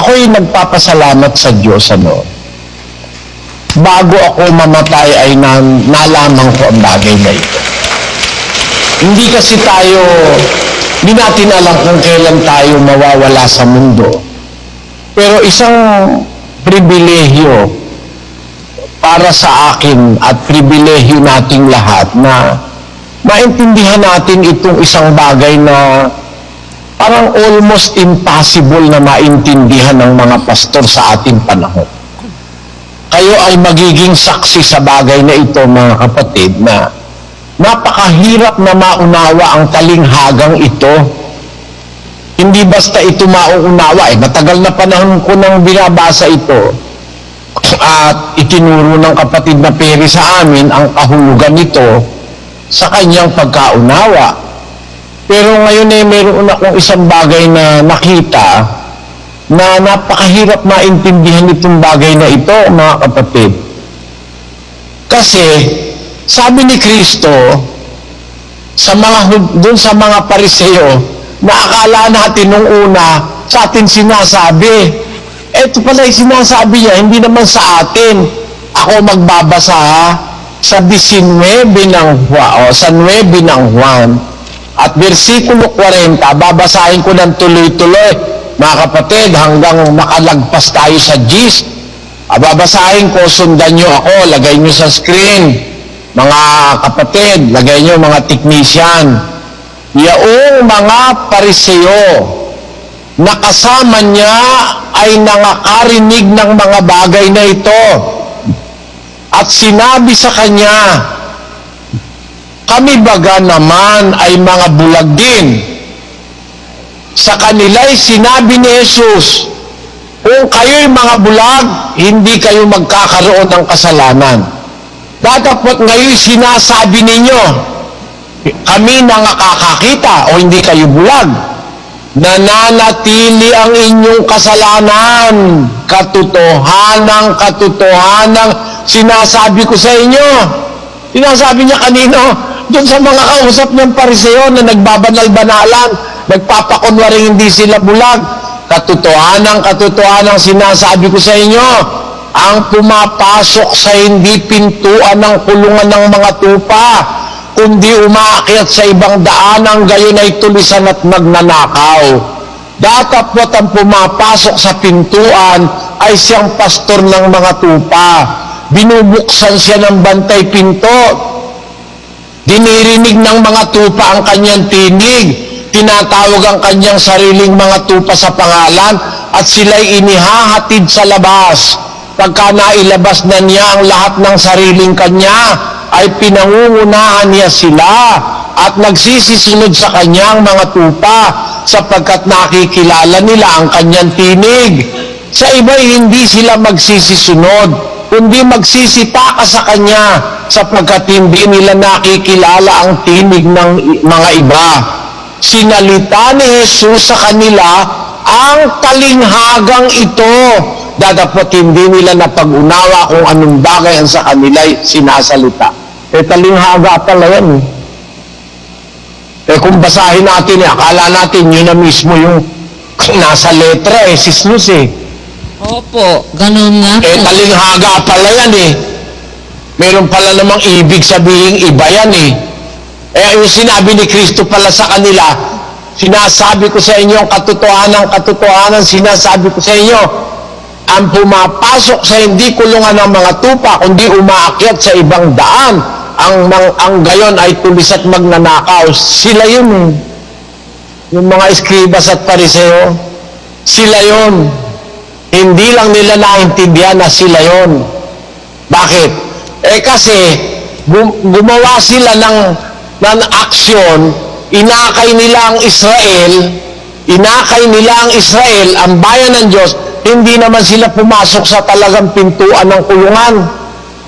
ako'y nagpapasalamat sa Diyos, ano, bago ako mamatay ay na, nalaman ko ang bagay na ito. Hindi kasi tayo, hindi natin alam kung kailan tayo mawawala sa mundo. Pero isang pribilehyo para sa akin at pribilehyo nating lahat na maintindihan natin itong isang bagay na parang almost impossible na maintindihan ng mga pastor sa ating panahon. Kayo ay magiging saksi sa bagay na ito, mga kapatid, na napakahirap na maunawa ang talinghagang ito. Hindi basta ito mauunawa. Eh, matagal na panahon ko nang binabasa ito at itinuro ng kapatid na Peri sa amin ang kahulugan nito sa kanyang pagkaunawa. Pero ngayon eh, meron akong isang bagay na nakita na napakahirap maintindihan itong bagay na ito, mga kapatid. Kasi, sabi ni Kristo, sa mga, dun sa mga pariseo, na akala natin nung una, sa atin sinasabi, eto pala yung sinasabi niya, hindi naman sa atin. Ako magbabasa ha, sa 19 ng Juan, o sa 9 ng Juan, at versikulo 40, babasahin ko ng tuloy-tuloy, mga kapatid, hanggang makalagpas tayo sa gist. Ah, Babasahin ko, sundan nyo ako, lagay nyo sa screen. Mga kapatid, lagay nyo mga technician. Yaong mga pariseo, na kasama niya ay nangakarinig ng mga bagay na ito. At sinabi sa kanya, kami baga naman ay mga bulag din. Sa kanila'y sinabi ni Jesus, kung kayo'y mga bulag, hindi kayo magkakaroon ng kasalanan. Datapot ngayon sinasabi ninyo, kami na nakakakita o hindi kayo bulag. Nananatili ang inyong kasalanan. Katotohanang, katotohanang sinasabi ko sa inyo. Sinasabi niya kanino? Doon sa mga kausap niyang pariseo na nagbabanal-banalan, nagpapakunwaring hindi sila bulag. Katotohanang, katotohanang sinasabi ko sa inyo, ang pumapasok sa hindi pintuan ng kulungan ng mga tupa, kundi umaakyat sa ibang daanang gayon ay tulisan at magnanakaw. Datapot ang pumapasok sa pintuan ay siyang pastor ng mga tupa. Binubuksan siya ng bantay pinto. Dinirinig ng mga tupa ang kanyang tinig. Tinatawag ang kanyang sariling mga tupa sa pangalan at sila'y inihahatid sa labas. Pagka nailabas na niya ang lahat ng sariling kanya, ay pinangungunahan niya sila at nagsisisunod sa kanyang mga tupa sapagkat nakikilala nila ang kanyang tinig. Sa iba'y hindi sila magsisisunod, kundi magsisitaka sa kanya sapagkat hindi nila nakikilala ang tinig ng mga iba. Sinalita ni Jesus sa kanila ang kalinghagang ito. Dadapot hindi nila napag-unawa kung anong bagay ang sa kanila'y sinasalita. Eh, talinghaga pala yan eh. Eh, kung basahin natin eh, akala natin yun na mismo yung nasa letra eh, sislus eh. Opo, ganun nga po. Eh, talinghaga pala yan eh. Meron pala namang ibig sabihin iba yan eh. Eh, yung sinabi ni Kristo pala sa kanila, sinasabi ko sa inyo ang katotohanan, katotohanan, sinasabi ko sa inyo, ang pumapasok sa hindi kulungan ng mga tupa, kundi umaakyat sa ibang daan, ang, ang, ang gayon ay tulis at magnanakaw. Sila yun eh. Yung mga eskribas at pariseo, sila yun. Hindi lang nila naintindihan na sila yon. Bakit? Eh kasi, gum- gumawa sila ng, ng aksyon, inakay nila ang Israel, inakay nila ang Israel, ang bayan ng Diyos, hindi naman sila pumasok sa talagang pintuan ng kulungan.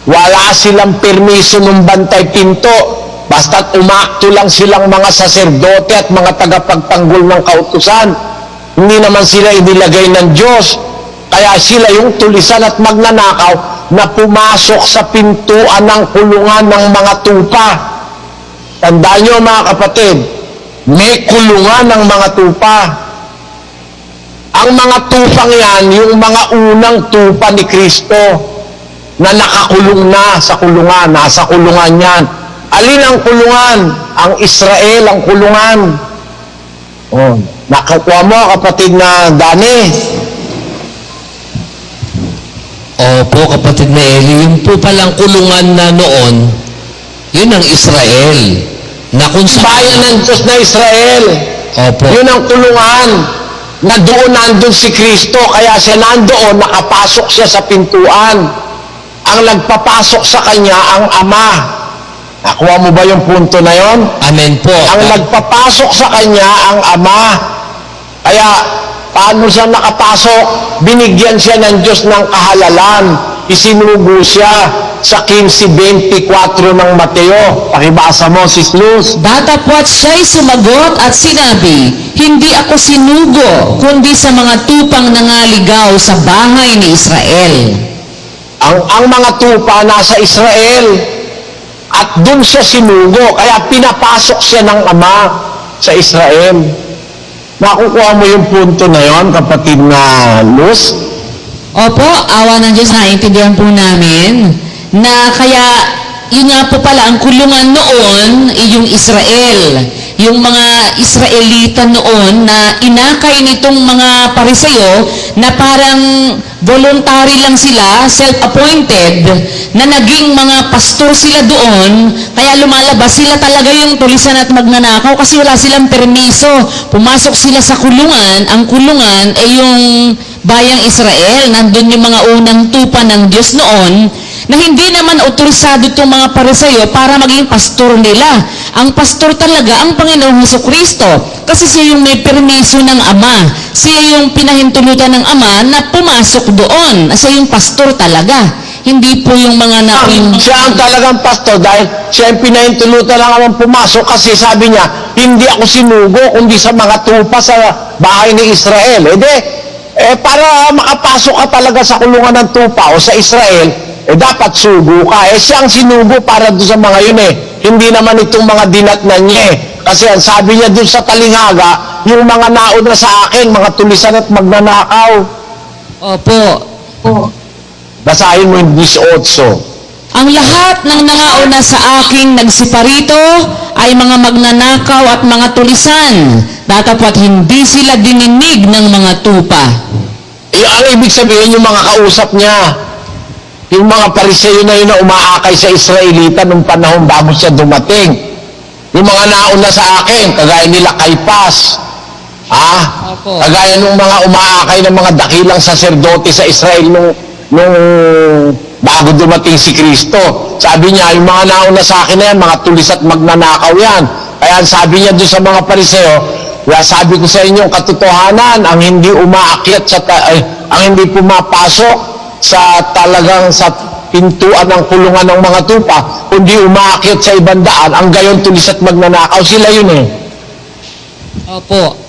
Wala silang permiso ng bantay pinto. Basta't umakto lang silang mga saserdote at mga tagapagtanggol ng kautusan. Hindi naman sila inilagay ng Diyos. Kaya sila yung tulisan at magnanakaw na pumasok sa pintuan ng kulungan ng mga tupa. Tandaan nyo mga kapatid, may kulungan ng mga tupa. Ang mga tupang yan, yung mga unang tupa ni Kristo na nakakulong na sa kulungan, nasa kulungan yan. Alin ang kulungan? Ang Israel ang kulungan. Oh, nakakuha mo kapatid na Dani. Opo, kapatid na Eli, yung po palang kulungan na noon, yun ang Israel. Na kung Bayan ng Diyos na Israel. Opo. Yun ang kulungan na doon nandun si Kristo. Kaya siya nandoon, nakapasok siya sa pintuan. Ang nagpapasok sa kanya, ang Ama. Nakuha mo ba yung punto na yon? Amen po. Ang nagpapasok sa kanya, ang Ama. Kaya, paano siya nakapasok? Binigyan siya ng Diyos ng kahalalan. Isinugo siya sa 15.24 ng Mateo. Pakibasa mo, Sis Luz. Datapwat siya'y sumagot at sinabi, Hindi ako sinugo, kundi sa mga tupang nangaligaw sa bahay ni Israel. Ang, ang mga tupa nasa Israel at doon siya sinugo. Kaya pinapasok siya ng Ama sa Israel. Nakukuha mo yung punto na yon, kapatid na Luz? Opo, awa ng Diyos, naintindihan po namin na kaya yun nga po pala, ang kulungan noon ay yung Israel. Yung mga Israelita noon na inakay nitong mga parisayo na parang voluntary lang sila, self-appointed, na naging mga pastor sila doon, kaya lumalabas sila talaga yung tulisan at magnanakaw kasi wala silang permiso. Pumasok sila sa kulungan, ang kulungan ay yung bayang Israel, nandun yung mga unang tupa ng Diyos noon, na hindi naman otorisado itong mga parisayo para maging pastor nila. Ang pastor talaga ang Panginoong Heso Kristo. Kasi siya yung may permiso ng Ama. Siya yung pinahintulutan ng Ama na pumasok doon. Siya yung pastor talaga. Hindi po yung mga na... Siya ang talagang pastor dahil siya ang pinahintulutan lang naman pumasok kasi sabi niya, hindi ako sinugo kundi sa mga tupa sa bahay ni Israel. Di, eh para makapasok ka talaga sa kulungan ng tupa o sa Israel, eh dapat sugo ka. Eh siya ang sinugo para doon sa mga yun eh. Hindi naman itong mga dinatnan niya eh. Kasi ang sabi niya doon sa talinghaga, yung mga nauna sa akin, mga tulisan at magnanakaw. Opo. Basahin mo yung 18. Ang lahat ng nangauna sa aking nagsiparito ay mga magnanakaw at mga tulisan. Datapwat hindi sila dininig ng mga tupa. Eh, ang ibig sabihin yung mga kausap niya, yung mga pariseyo na yun na umaakay sa Israelita nung panahon bago siya dumating. Yung mga nauna sa akin, kagaya nila Kaipas, ah, Opo. kagaya nung mga umaakay ng mga dakilang saserdote sa Israel nung, nung bago dumating si Kristo. Sabi niya, yung mga nauna sa akin na yan, mga tulis at magnanakaw yan. Kaya sabi niya doon sa mga pariseo, kaya sabi ko sa inyo, katotohanan, ang hindi umaakyat sa, ay, ang hindi pumapasok sa talagang sa pintuan ng kulungan ng mga tupa, kundi umaakyat sa ibang daan, ang gayon tulis at magnanakaw, sila yun eh. Opo.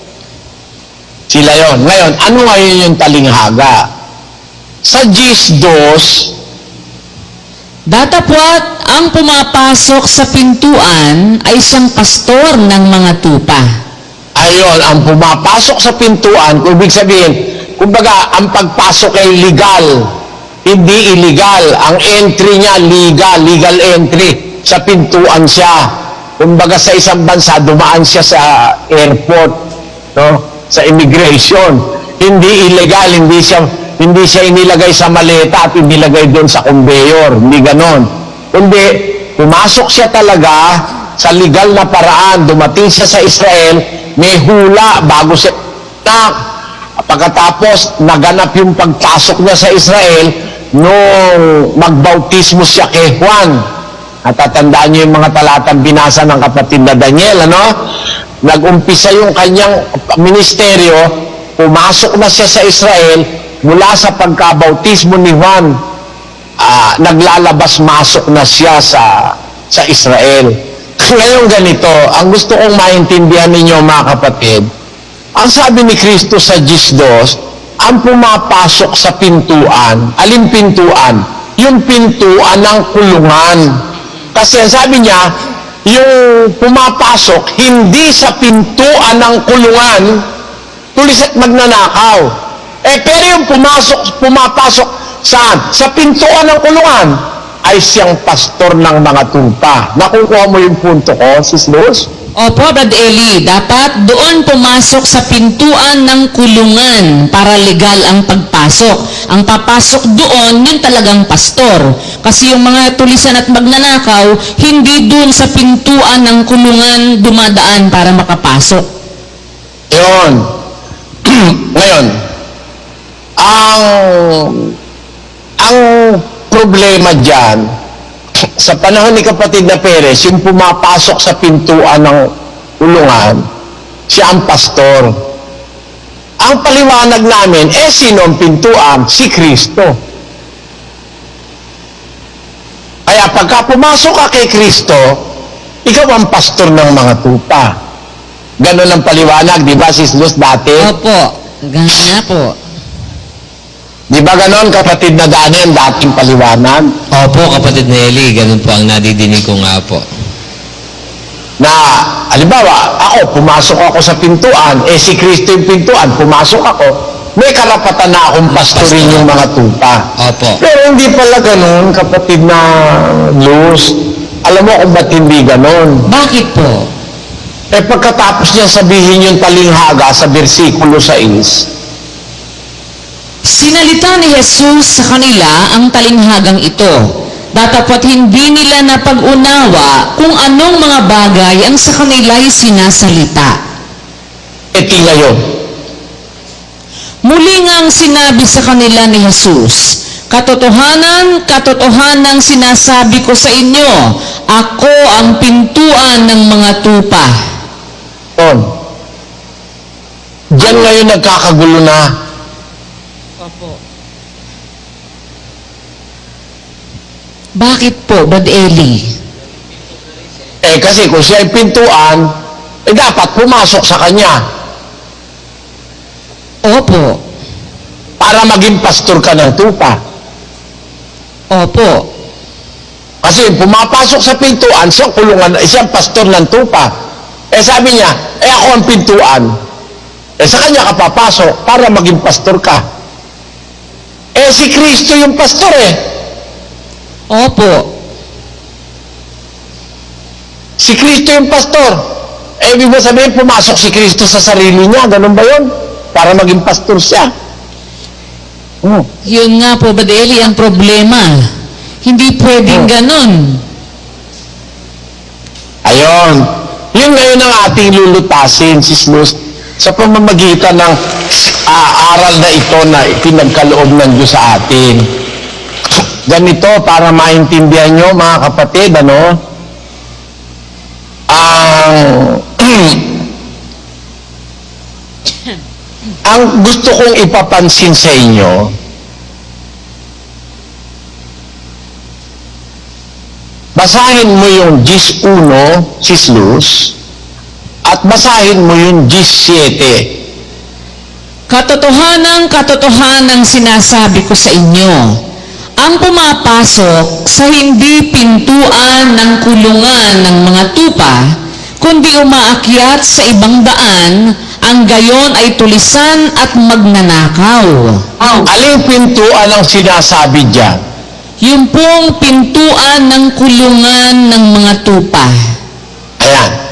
Sila yon. Ngayon, ano ngayon yung talinghaga? Sa Gis 2, Datapwat ang pumapasok sa pintuan ay isang pastor ng mga tupa. Ayon, ang pumapasok sa pintuan, kung ibig sabihin, kumbaga, ang pagpasok ay legal, hindi illegal. Ang entry niya, legal, legal entry. Sa pintuan siya. Kumbaga, sa isang bansa, dumaan siya sa airport, no? sa immigration. Hindi illegal, hindi siya, hindi siya inilagay sa maleta at inilagay doon sa conveyor. Hindi ganon. Kundi, pumasok siya talaga sa legal na paraan. Dumating siya sa Israel, may hula bago siya na pagkatapos naganap yung pagpasok niya sa Israel nung magbautismo siya kay Juan. Natatandaan niyo yung mga talatang binasa ng kapatid na Daniel, ano? Nag-umpisa yung kanyang ministeryo, pumasok na siya sa Israel mula sa pagkabautismo ni Juan. Ah, naglalabas-masok na siya sa sa Israel. Ngayon ganito, ang gusto kong maintindihan ninyo mga kapatid, ang sabi ni Kristo sa Gis 2, ang pumapasok sa pintuan, alin pintuan? Yung pintuan ng kulungan. Kasi sabi niya, yung pumapasok, hindi sa pintuan ng kulungan, tulis at magnanakaw. Eh, pero yung pumasok, pumapasok saan? Sa pintuan ng kulungan ay siyang pastor ng mga tupa. Nakukuha mo yung punto ko, Sis Luz? Opo, Brad Eli, dapat doon pumasok sa pintuan ng kulungan para legal ang pagpasok. Ang papasok doon, yun talagang pastor. Kasi yung mga tulisan at magnanakaw, hindi doon sa pintuan ng kulungan dumadaan para makapasok. Yun. Ngayon, ang ang problema dyan, sa panahon ni kapatid na Perez, yung pumapasok sa pintuan ng ulungan, siya ang pastor. Ang paliwanag namin, eh sino ang pintuan? Si Kristo. Kaya pagka pumasok ka kay Kristo, ikaw ang pastor ng mga tupa. Ganon ang paliwanag, di ba, Sis Luz, dati? Opo, ganun nga po. Di ba ganon, kapatid na Dani, ang dating paliwanag? Opo, kapatid na Eli, ganun po ang nadidinig ko nga po. Na, halimbawa, ako, pumasok ako sa pintuan, eh si Kristo yung pintuan, pumasok ako, may karapatan na akong pastorin yung mga tupa. Opo. Pero hindi pala ganon, kapatid na Luz. Alam mo kung ba't hindi ganon? Bakit po? Eh pagkatapos niya sabihin yung talinghaga sa versikulo 6, Sinalita ni Jesus sa kanila ang talinghagang ito. Datapot hindi nila napag-unawa kung anong mga bagay ang sa kanila'y sinasalita. eh ngayon, Muli ngang sinabi sa kanila ni Jesus, Katotohanan, katotohanan sinasabi ko sa inyo, ako ang pintuan ng mga tupa. on. Diyan ngayon nagkakagulo na. Bakit po, Brad Eli? Eh kasi kung siya ay pintuan, eh dapat pumasok sa kanya Opo, para maging pastor ka ng tupa. opo, Kasi pumapasok sa pintuan, siyang kulungan, eh, siyang pastor ng tupa. Eh sabi niya, eh ako ang pintuan. Eh sa kanya ka papasok para maging pastor ka. Si Kristo yung pastor eh. opo. Si Kristo yung pastor. Eh ibig ba sabihin, pumasok si Kristo sa sarili niya, ganun ba yun? Para maging pastor siya. Hmm. Yun nga po, Brad Eli, ang problema. Hindi pwedeng Oh. ganon. Ayon. Yun ngayon ang ating lulutasin, Sis Luz, sa pamamagitan ng ah, aral na ito na ipinagkaloob ng Diyos sa atin. Ganito, para maintindihan nyo, mga kapatid, ano, ang ang gusto kong ipapansin sa inyo, basahin mo yung Gis 1, Sis Luz, at basahin mo yung Gis 7. Katotohanan, katotohanan sinasabi ko sa inyo, ang pumapasok sa hindi pintuan ng kulungan ng mga tupa, kundi umaakyat sa ibang daan, ang gayon ay tulisan at magnanakaw. Aling pintuan ang sinasabi dyan? Yung pong pintuan ng kulungan ng mga tupa. Ayan.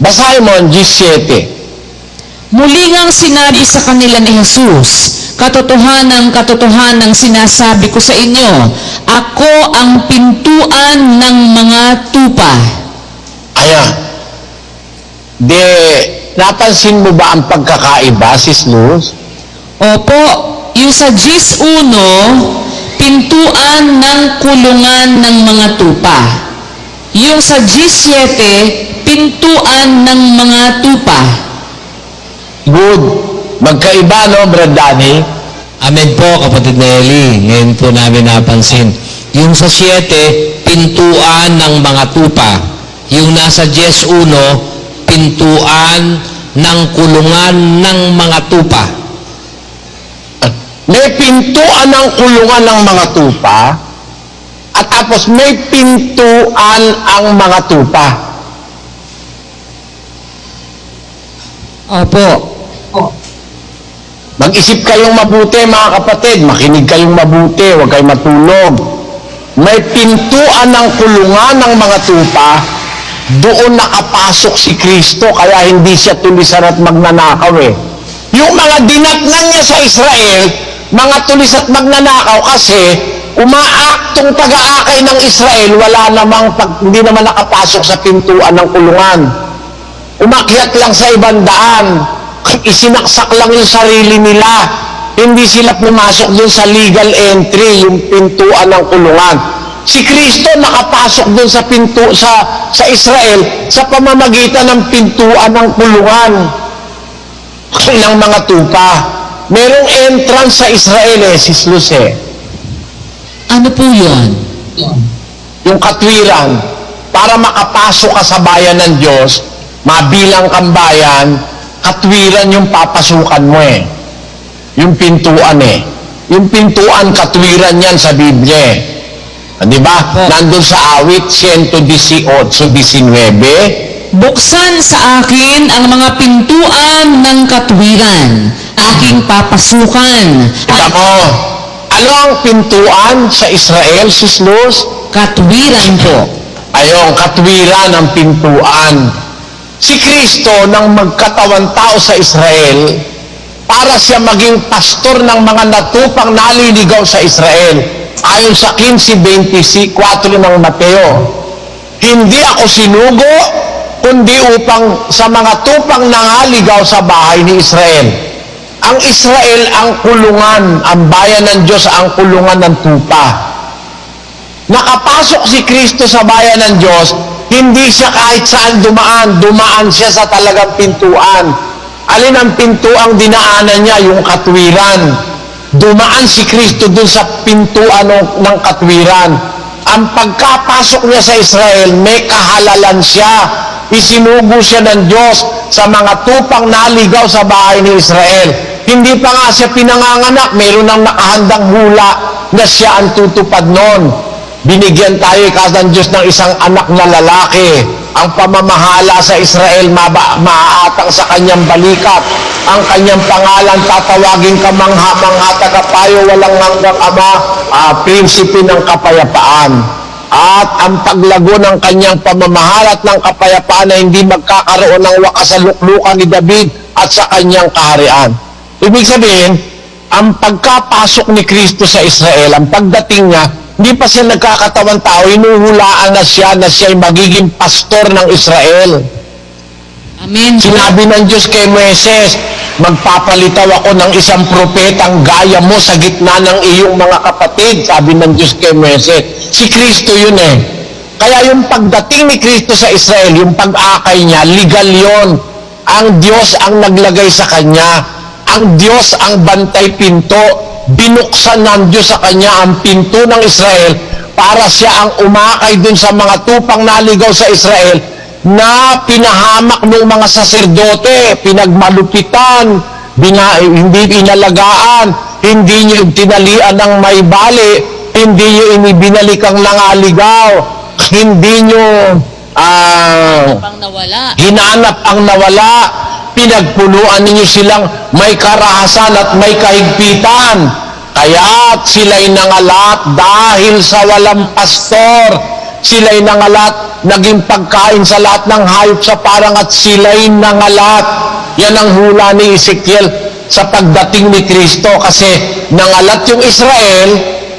Basahin mo ang Gis 7. Muli ngang sinabi sa kanila ni Jesus, Katotohanan, katotohanan sinasabi ko sa inyo, ako ang pintuan ng mga tupa. Ayan. De, napansin mo ba ang pagkakaiba, Sis Luz? Opo, yung sa Gis 1, pintuan ng kulungan ng mga tupa. Yung sa Gis 7, pintuan ng mga tupa. Good. Magkaiba, no, Brad Danny? Amen po, kapatid na Eli. Ngayon po namin napansin. Yung sa 7, pintuan ng mga tupa. Yung nasa Jes 1, pintuan ng kulungan ng mga tupa. May pintuan ng kulungan ng mga tupa, at tapos may pintuan ang mga tupa. Opo. Mag-isip kayong mabuti mga kapatid, makinig kayong mabuti, huwag kayong matulog. May pintuan ng kulungan ng mga tupa, doon nakapasok si Kristo, kaya hindi siya tulisan at magnanakaw eh. Yung mga dinatnan niya sa Israel, mga tulis at magnanakaw kasi umaaktong taga-akay ng Israel, wala namang, pag, hindi naman nakapasok sa pintuan ng kulungan. Umakyat lang sa ibang daan. Isinaksak lang yung sarili nila. Hindi sila pumasok dun sa legal entry, yung pintuan ng kulungan. Si Kristo nakapasok dun sa pinto sa sa Israel sa pamamagitan ng pintuan ng kulungan ng mga tupa. Merong entrance sa Israel eh, si Sluse. Ano po yun? yung katwiran, para makapasok ka sa bayan ng Diyos, mabilang kang bayan, katwiran yung papasukan mo eh. Yung pintuan eh. Yung pintuan, katwiran yan sa Biblia eh. Ah, Di ba? Nandun sa awit 118-19. Buksan sa akin ang mga pintuan ng katwiran, aking papasukan. At Tamo, ano ang pintuan sa Israel, Sislus? katwiran po. Ayong katwiran ng pintuan. Si Kristo nang magkatawan tao sa Israel para siya maging pastor ng mga natupang naliligaw sa Israel. Ayon sa 15.24 ng Mateo, hindi ako sinugo, kundi upang sa mga tupang nangaligaw sa bahay ni Israel. Ang Israel ang kulungan, ang bayan ng Diyos ang kulungan ng tupa nakapasok si Kristo sa bayan ng Diyos, hindi siya kahit saan dumaan, dumaan siya sa talagang pintuan. Alin ang pintuang dinaanan niya? Yung katwiran. Dumaan si Kristo dun sa pintuan ng, katwiran. Ang pagkapasok niya sa Israel, may kahalalan siya. Isinugo siya ng Diyos sa mga tupang naligaw sa bahay ni Israel. Hindi pa nga siya pinanganganak, meron ng nakahandang hula na siya ang tutupad noon. Binigyan tayo ikaw ng Diyos ng isang anak na lalaki. Ang pamamahala sa Israel maba, maaatang sa kanyang balikat. Ang kanyang pangalan tatawagin ka mangha, tagapayo, walang hanggang ama, ah, prinsipe ng kapayapaan. At ang paglago ng kanyang pamamahala at ng kapayapaan na hindi magkakaroon ng wakas sa luklukan ni David at sa kanyang kaharian. Ibig sabihin, ang pagkapasok ni Kristo sa Israel, ang pagdating niya, hindi pa siya nagkakatawan tao, hinuhulaan na siya na siya ay magiging pastor ng Israel. Amen. Sinabi ng Diyos kay Moises, magpapalitaw ako ng isang propetang gaya mo sa gitna ng iyong mga kapatid, sabi ng Diyos kay Moises. Si Kristo yun eh. Kaya yung pagdating ni Kristo sa Israel, yung pag-akay niya, legal yon. Ang Diyos ang naglagay sa kanya. Ang Diyos ang bantay pinto. Binuksan ng Diyos sa kanya ang pinto ng Israel para siya ang umakay dun sa mga tupang naligaw sa Israel na pinahamak ng mga saserdote, pinagmalupitan, bina, hindi inalagaan, hindi niyo tinalian ng may bali, hindi niyo inibinalik ang nangaligaw, hindi niyo ah, Pang nawala. hinanap ang nawala, pinagpunuan ninyo silang may karahasan at may kahigpitan. Kaya't sila'y nangalat dahil sa walang pastor. Sila'y nangalat, naging pagkain sa lahat ng hayop sa parang at sila'y nangalat. Yan ang hula ni Ezekiel sa pagdating ni Kristo kasi nangalat yung Israel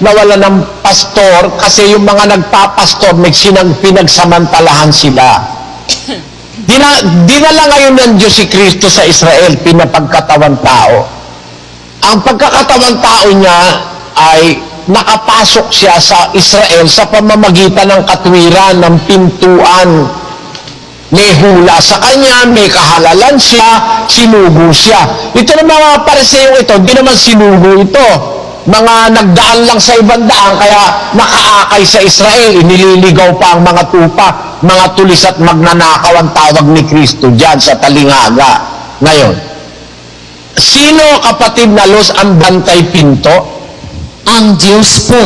na wala ng pastor kasi yung mga nagpapastor nagsinang pinagsamantalahan sila. Dina, dinala ngayon ng Diyos si Kristo sa Israel, pinapagkatawan tao. Ang pagkakatawan tao niya ay nakapasok siya sa Israel sa pamamagitan ng katwiran, ng pintuan. May hula sa kanya, may kahalalan siya, sinugo siya. Ito ng mga pareseyong ito, hindi naman sinugo ito. Mga nagdaan lang sa ibang daan, kaya nakaakay sa Israel, inililigaw pa ang mga tupa, mga tulis at magnanakaw ang tawag ni Kristo dyan sa talingaga. Ngayon, sino kapatid na los ang bantay pinto? Ang Diyos po.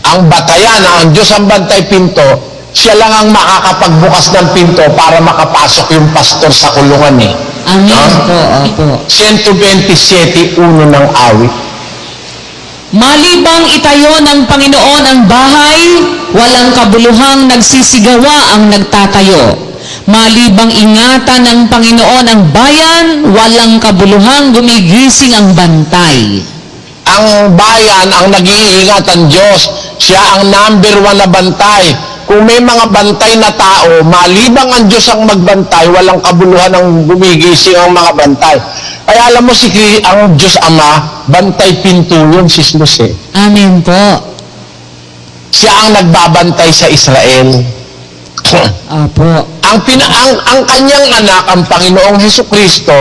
ang batayan, ang Diyos ang bantay pinto, siya lang ang makakapagbukas ng pinto para makapasok yung pastor sa kulungan eh. Amen Ah. po, opo. 127.1 ng awit. Malibang itayo ng Panginoon ang bahay, walang kabuluhang nagsisigawa ang nagtatayo. Malibang ingatan ng Panginoon ang bayan, walang kabuluhang gumigising ang bantay. Ang bayan ang nag-iingat ang Diyos. Siya ang number one na bantay. Kung may mga bantay na tao, malibang ang Diyos ang magbantay, walang kabuluhan ng gumigising ang mga bantay. Kaya alam mo si ang Diyos Ama, bantay pinto yun, sismos eh. Amen po. Siya ang nagbabantay sa Israel. Opo. ang, pina, ang, ang kanyang anak, ang Panginoong Heso Kristo,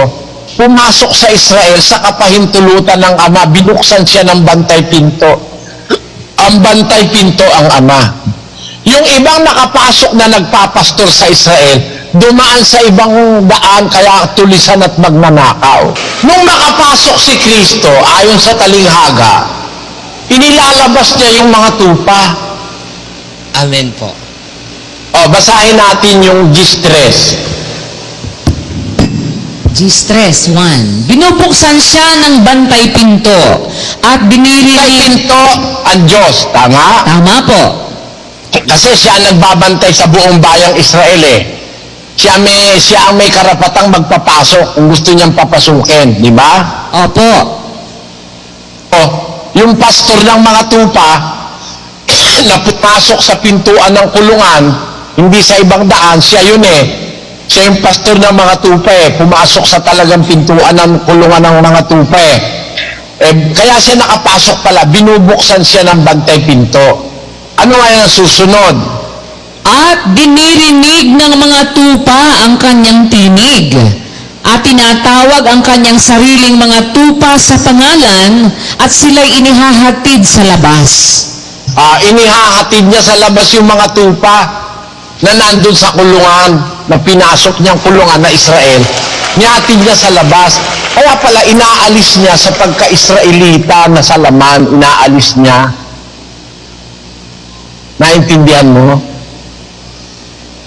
pumasok sa Israel sa kapahintulutan ng Ama, binuksan siya ng bantay pinto. Ang bantay pinto ang Ama. Yung ibang nakapasok na nagpapastor sa Israel, dumaan sa ibang daan kaya tulisan at magnanakaw. Nung makapasok si Kristo, ayon sa talinghaga, inilalabas niya yung mga tupa. Amen po. O, basahin natin yung distress. G-stress, one. Binubuksan siya ng bantay pinto at Bantay binirinig... pinto ang Diyos, tama? Tama po. Kasi siya ang nagbabantay sa buong bayang Israel eh. Siya, may, siya ang may karapatang magpapasok kung gusto niyang papasukin, di ba? Opo. O, yung pastor ng mga tupa na pumasok sa pintuan ng kulungan, hindi sa ibang daan, siya yun eh. Siya yung pastor ng mga tupa eh. Pumasok sa talagang pintuan ng kulungan ng mga tupa eh. eh kaya siya nakapasok pala, binubuksan siya ng bantay pinto. Ano nga yung susunod? At dinirinig ng mga tupa ang kanyang tinig. At tinatawag ang kanyang sariling mga tupa sa pangalan at sila'y inihahatid sa labas. Ah, inihahatid niya sa labas yung mga tupa na nandun sa kulungan, na pinasok niyang kulungan na Israel. Nihatid niya sa labas. Kaya pala inaalis niya sa pagka-Israelita na sa laman, inaalis niya. Naintindihan mo?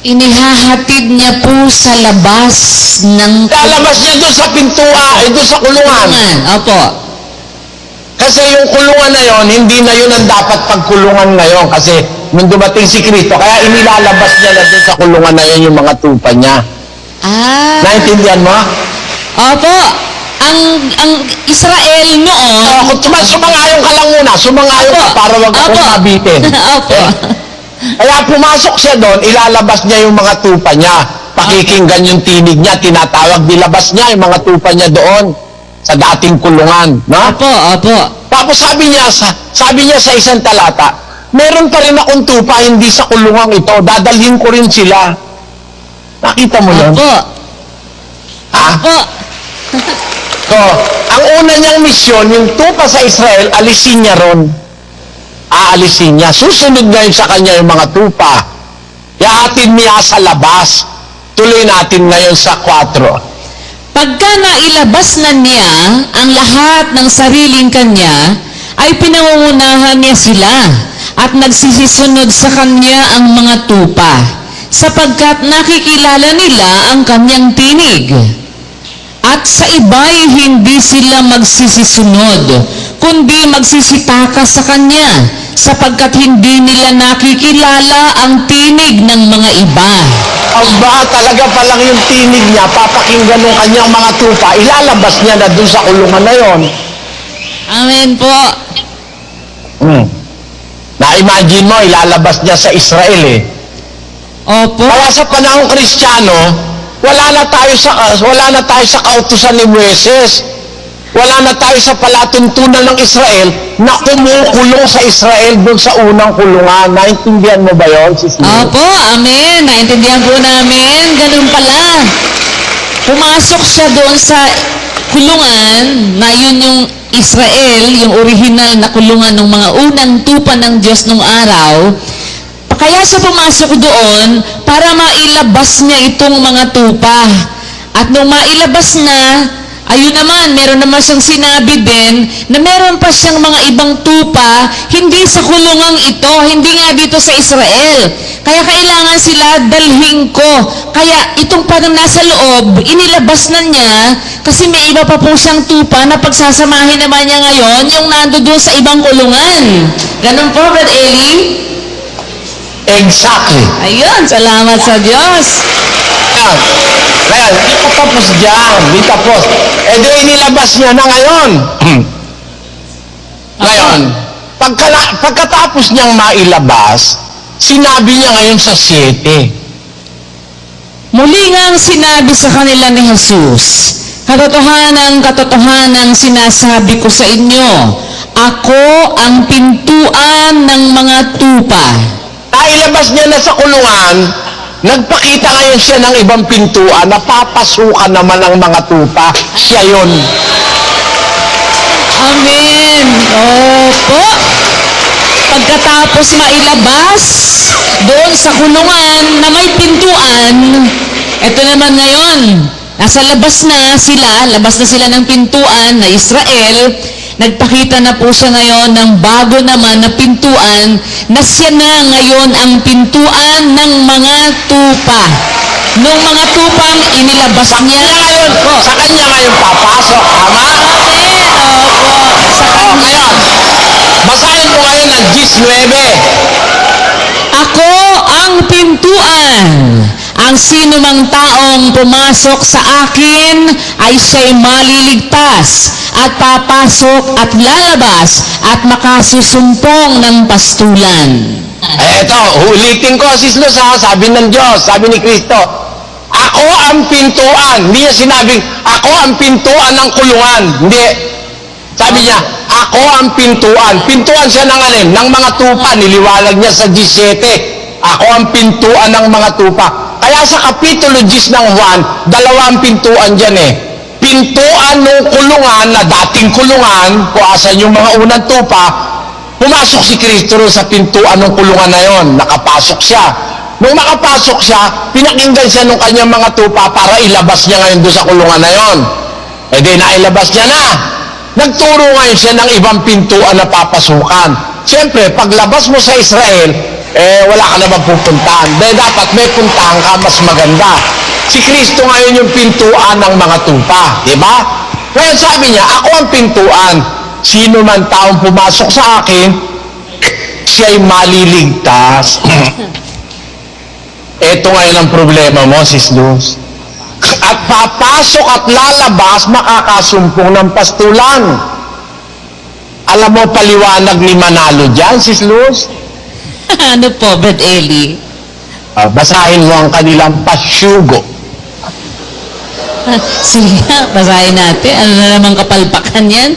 Inihahatid niya po sa labas ng Lalabas niya doon sa pintuan, eh, doon sa kulungan. kulungan. Opo. Kasi yung kulungan na yon, hindi na yun ang dapat pagkulungan ngayon. Kasi nung dumating si Kristo, kaya inilalabas niya na doon sa kulungan na yun yung mga tupa niya. Ah. Naintindihan mo? Opo. Ang ang Israel noon. Oh, kung tuma, sumangayon ka lang muna, sumangayon ka para wag Opo. mabitin. Opo. Eh, Kaya pumasok siya doon, ilalabas niya yung mga tupa niya. Pakikinggan yung tinig niya, tinatawag, dilabas niya yung mga tupa niya doon sa dating kulungan. No? Opo, opo. Tapos sabi niya, sa, sabi niya sa isang talata, meron pa rin akong tupa, hindi sa kulungang ito, dadalhin ko rin sila. Nakita mo yun? Opo. Ha? Opo. So, ang una niyang misyon, yung tupa sa Israel, alisin niya ron. Aalisin niya. Susunod ngayon sa kanya yung mga tupa. Ihahatid niya sa labas. Tuloy natin ngayon sa 4. Pagka nailabas na niya ang lahat ng sariling kanya, ay pinangungunahan niya sila at nagsisisunod sa kanya ang mga tupa, sapagkat nakikilala nila ang kanyang tinig. At sa iba'y hindi sila magsisisunod, kundi magsisitaka sa kanya, sapagkat hindi nila nakikilala ang tinig ng mga iba. Aba, talaga palang yung tinig niya, papakinggan ng kanyang mga tupa, ilalabas niya na dun sa kulungan na yon. Amen po. Hmm. Na-imagine mo, ilalabas niya sa Israel eh. Opo. Kaya sa panahong Kristiyano, wala na tayo sa ah, wala na tayo sa kautusan ni Moises. Wala na tayo sa palatuntunan ng Israel na kumukulong sa Israel doon sa unang kulungan. Naintindihan mo ba Lou? Opo, amen. Naintindihan po namin. Ganun pala. Pumasok siya doon sa kulungan na yun yung Israel, yung original na kulungan ng mga unang tupa ng Diyos nung araw. Kaya siya pumasok doon para mailabas niya itong mga tupa. At nung mailabas na, ayun naman, meron naman siyang sinabi din na meron pa siyang mga ibang tupa, hindi sa kulungang ito, hindi nga dito sa Israel. Kaya kailangan sila dalhin ko. Kaya itong parang nasa loob, inilabas na niya kasi may iba pa po siyang tupa na pagsasamahin naman niya ngayon yung nando doon sa ibang kulungan. Ganun po, Brad Eli? Exactly. Ayun, salamat sa Diyos. Yan. Ngayon, di pa tapos dyan. Di tapos. Eh di inilabas niya na ngayon. ngayon, pagkala, pagkatapos niyang mailabas, sinabi niya ngayon sa 7. Muli ngang sinabi sa kanila ni Jesus, Katotohanan, katotohanan sinasabi ko sa inyo, ako ang pintuan ng mga tupa. Nailabas niya na sa kulungan, nagpakita ngayon siya ng ibang pintuan na papasukan naman ang mga tupa. Siya yon. Amen. Opo. Pagkatapos mailabas doon sa kulungan na may pintuan, eto naman ngayon, nasa labas na sila, labas na sila ng pintuan na Israel, nagpakita na po siya ngayon ng bago naman na pintuan na siya na ngayon ang pintuan ng mga tupa. Nung mga tupang inilabas Sa niya, kanya ngayon, sa kanya ngayon papasok. Tama? Amen. Opo. Sa Oh, ngayon, basahin mo ngayon ang 19. Ako ang pintuan. Ang sino mang taong pumasok sa akin ay siya'y maliligtas at papasok at lalabas at makasusumpong ng pastulan. Eh, ito, ulitin ko, Sis Luz? Sabi ng Diyos, sabi ni Kristo, ako ang pintuan. Hindi niya sinabing, ako ang pintuan ng kulungan. Hindi. Sabi niya, ako ang pintuan. Pintuan siya ng alin? Ng mga tupa. Niliwalag niya sa 17. Ako ang pintuan ng mga tupa. Kaya sa Kapitulo 10 ng Juan, dalawa ang pintuan dyan eh. Pintuan ng kulungan na dating kulungan, kung asan yung mga unang tupa, Pumasok si Kristo sa pintuan ng kulungan na yon. Nakapasok siya. Nung nakapasok siya, pinakinggan siya ng kanyang mga tupa para ilabas niya ngayon doon sa kulungan na yon. E di nailabas niya na. Nagturo ngayon siya ng ibang pintuan na papasukan. Siyempre, paglabas mo sa Israel, eh wala ka naman pupuntahan. Dahil dapat may puntahan ka mas maganda. Si Kristo ngayon yung pintuan ng mga tupa. Di ba? Ngayon sabi niya, ako ang pintuan. Sino man taong pumasok sa akin, siya'y maliligtas. Ito ngayon ang problema mo, Sis Luz. At papasok at lalabas, makakasumpong ng pastulan. Alam mo paliwanag ni Manalo dyan, Sis Luz? ano po, Brad Eli? Ah, basahin mo ang kanilang pasyugo. Sige, basahin natin. Ano na naman kapalpakan yan?